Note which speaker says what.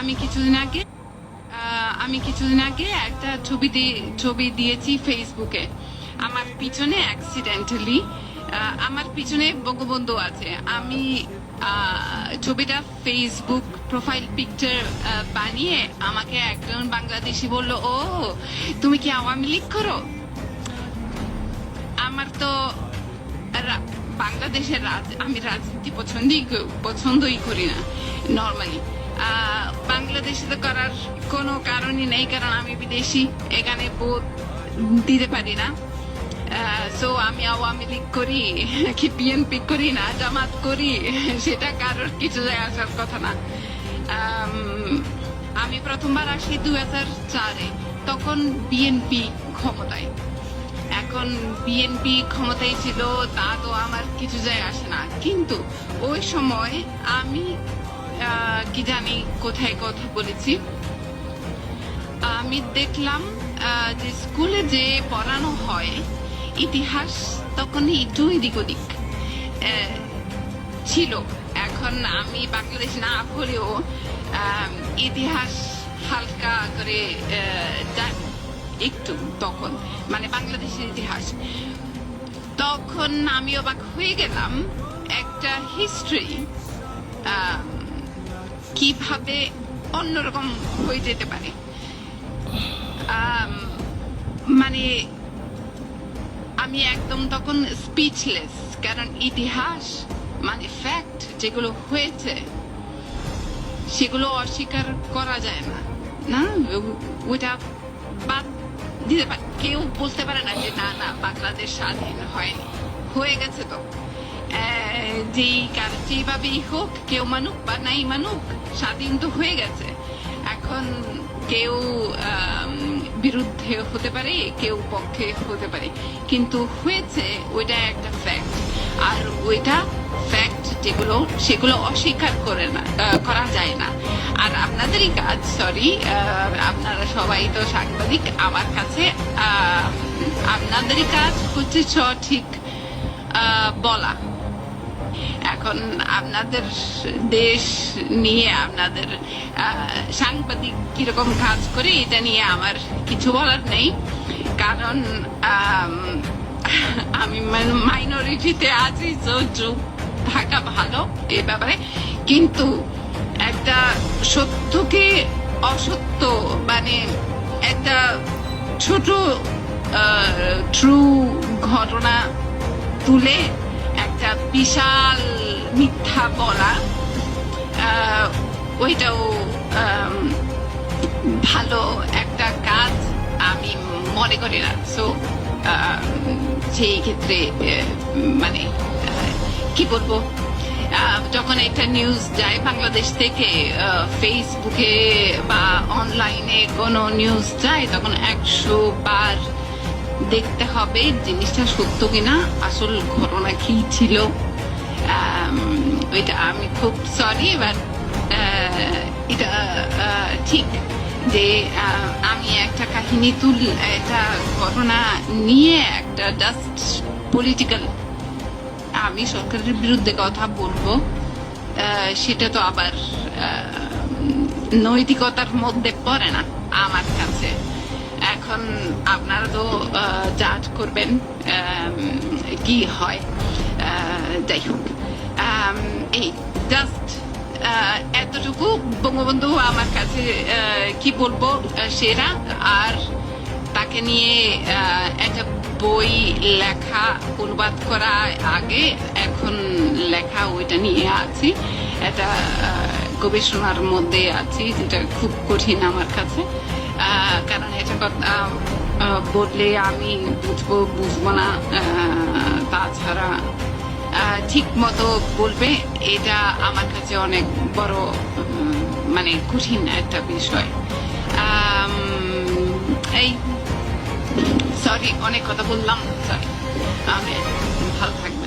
Speaker 1: আমি কিছুদিন আগে আমি কিছুদিন আগে একটা ছবি ছবি দিয়েছি ফেসবুকে। আমার পিছনে অ্যাক্সিডেন্টালি আমার পিছনে বঙ্গবন্ধু আছে। আমি ছবিটা ফেসবুক প্রোফাইল পিকচার বানিয়ে আমাকে একজন বাংলাদেশি বলল, ও, তুমি কি আওয়ামী লীগ করো? আমার তো বাংলাদেশের রাজ- আমি রাজনীতি পছন্দই পছন্দই করি না নর্মালি বাংলাদেশে তো করার কোনো কারণই নেই, কারণ আমি বিদেশি, এখানে ভোট দিতে পারি না। সো আমি আওয়ামী লীগ করি, কি বিএনপি করি না, জামাত করি, সেটা কারোর কিছু যায় আসার কথা না। আমি প্রথমবার আসি দু হাজার চারে, তখন বিএনপি ক্ষমতায়। এখন বিএনপি ক্ষমতায় ছিল, তা তো আমার কিছু যায় আসে না। কিন্তু ওই সময় আমি কি জানি কোথায় কথা বলেছি। আমি দেখলাম যে স্কুলে যে পড়ানো হয় ইতিহাস তখন একটু এদিক ওদিক ছিল। এখন আমি বাংলাদেশ না আম, ইতিহাস হালকা করে জানি একটু তখন মানে বাংলাদেশের ইতিহাস। তখন আমি অবাক হয়ে গেলাম একটা হিস্ট্রি কীভাবে অন্যরকম হয়ে যেতে পারে? মানে আমি একদম তখন স্পিচলেস কারণ ইতিহাস মানে ফ্যাক্ট যেগুলো হয়েছে, সেগুলো অস্বীকার করা যায় না। না, ওইটা বাদ দিতে পারে। কেউ বলতে পারে না যে, না না, বাংলাদেশ স্বাধীন হয়নি। হয়ে গেছে তো। যেই যেভাবেই হোক, কেউ মানুক বা নাই মানুক স্বাধীন তো হয়ে গেছে। এখন কেউ বিরুদ্ধে হতে পারে, কেউ পক্ষে হতে পারে। কিন্তু হয়েছে ওইটা একটা ফ্যাক্ট আর ওইটা ফ্যাক্ট যেগুলো, সেগুলো অস্বীকার করে না করা যায় না। আর আপনাদেরই কাজ সরি আপনারা সবাই তো সাংবাদিক, আমার কাছে আপনাদেরই কাজ হচ্ছে সঠিক বলা। এখন আপনাদের দেশ নিয়ে আপনাদের সাংবাদিক কীরকম কাজ করে এটা নিয়ে আমার কিছু বলার নেই। কারণ আম, মাইনরিটিতে আছি চুপ থাকা ভালো এ ব্যাপারে। কিন্তু একটা সত্যকে অসত্য মানে একটা ছোট ট্রু ঘটনা তুলে একটা বিশাল মিথ্যা বলা ওইটাও ভালো একটা কাজ আমি মনে করি না। সো সেই ক্ষেত্রে মানে কি বলব? যখন একটা নিউজ যায় বাংলাদেশ থেকে ফেসবুকে বা অনলাইনে কোনো নিউজ যায়, তখন একশো বার দেখতে হবে জিনিসটা সত্য কিনা, আসল ঘটনা কি ছিল। ওইটা আমি খুব সরি এবার এটা ঠিক যে আমি একটা কাহিনী তুল, একটা ঘটনা নিয়ে একটা জাস্ট পলিটিক্যাল আমি সরকারের বিরুদ্ধে কথা বলব। সেটা তো আবার নৈতিকতার মধ্যে পড়ে না আমার কাছে। এখন আপনারা তো জাজ করবেন কি হয় যাই হোক। এই জাস্ট এতটুকু। বঙ্গবন্ধু আমার কাছে কি বলব সেরা। আর তাকে নিয়ে একটা বই লেখা, অনুবাদ করা আগে, এখন লেখা ওইটা নিয়ে আছি। এটা গবেষণার মধ্যে আছি, যেটা খুব কঠিন আমার কাছে। কারণ এটা কথা বললে আমি বুঝব বুঝব না তাছাড়া ঠিক মতো বলবে, এটা আমার কাছে অনেক বড় মানে কঠিন একটা বিষয়। এই সরি অনেক কথা বললাম সরি আমি ভালো থাকবেন।